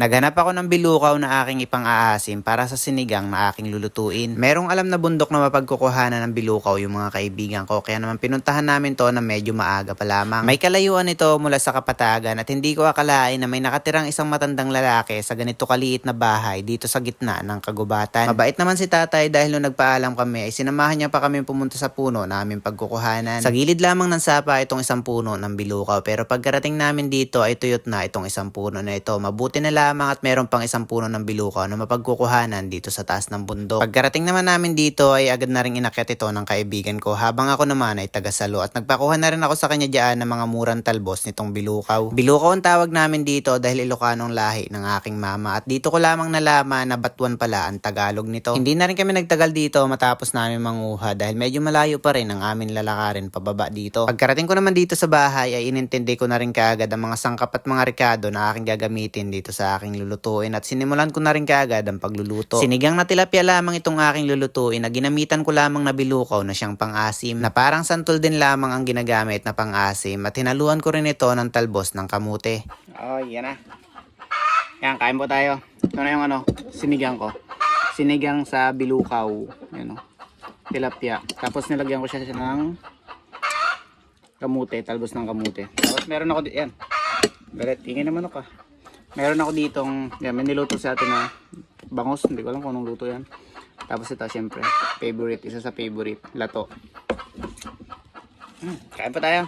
Naghanap ako ng bilukaw na aking ipang-aasim para sa sinigang na aking lulutuin. Merong alam na bundok na mapagkukuhanan ng bilukaw yung mga kaibigan ko kaya naman pinuntahan namin to na medyo maaga pa lamang. May kalayuan ito mula sa kapatagan at hindi ko akalain na may nakatirang isang matandang lalaki sa ganito kaliit na bahay dito sa gitna ng kagubatan. Mabait naman si tatay dahil nung nagpaalam kami ay sinamahan niya pa kami pumunta sa puno namin pagkukuhanan. Sa gilid lamang ng sapa itong isang puno ng bilukaw pero pagkarating namin dito ay tuyot na itong isang puno na ito. Mabuti na lamang at meron pang isang puno ng bilukaw na mapagkukuhanan dito sa taas ng bundok. Pagkarating naman namin dito ay agad na rin inakyat ito ng kaibigan ko habang ako naman ay tagasalo at nagpakuha na rin ako sa kanya dyan ng mga murang talbos nitong bilukaw. Bilukaw ang tawag namin dito dahil Ilocanong lahi ng aking mama at dito ko lamang nalaman na batuan pala ang Tagalog nito. Hindi na rin kami nagtagal dito matapos namin manguha dahil medyo malayo pa rin ang amin lalakarin pababa dito. Pagkarating ko naman dito sa bahay ay inintindi ko na rin kaagad ang mga sangkap at mga rekado na aking gagamitin dito sa aking lulutuin at sinimulan ko na rin kaagad ang pagluluto. Sinigang na tilapia lamang itong aking lulutuin na ginamitan ko lamang na bilukaw na siyang pang-asim na parang santol din lamang ang ginagamit na pang-asim at hinaluan ko rin ito ng talbos ng kamute. Oh, yan na. Yan, kain po tayo. Ito na yung ano, sinigang ko. Sinigang sa bilukaw. Yan o. Tilapia. Tapos nilagyan ko siya ng kamute, talbos ng kamute. Tapos meron ako yan. Galit, tingin naman ako. Meron ako ditong, yan, may niluto sa atin na bangos. Hindi ko alam kung anong luto yan. Tapos ito, syempre, favorite. Isa sa favorite. Lato. Hmm, kain pa tayo.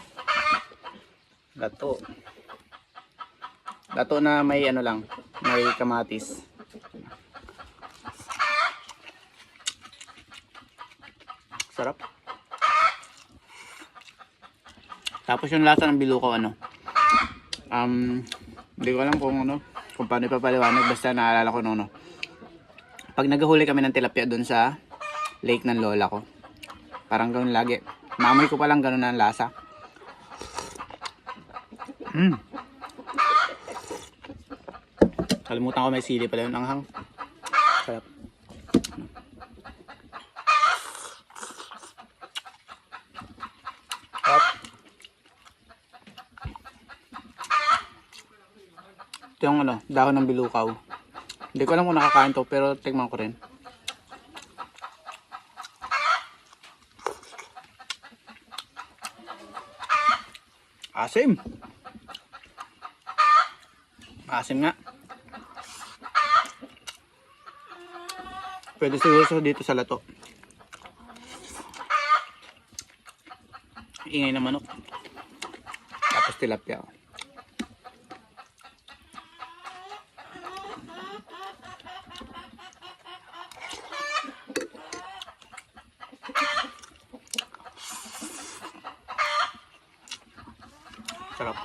Lato. Lato na may ano lang, may kamatis. Sarap. Tapos yung lasa ng bilukaw ano. Um, hindi ko alam kung ano, kung paano ipapaliwanag basta naalala ko ano. Pag naghahuli kami ng tilapia doon sa lake ng lola ko. Parang ganoon lagi. Mamoy ko palang ganoon ang lasa. Mm. Kalimutan ko may sili pala yung anghang. Sarap. Ito yung ano, dahon ng bilukaw. Hindi ko alam kung nakakain to pero tignan ko rin. Asim! Asim nga. Pwede siguro dito sa lato. Ingay na manok. Tapos tilapia. oh. Sarap.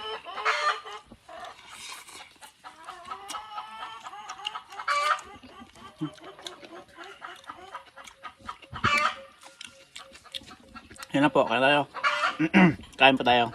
Yan na po, kain tayo. kain pa tayo.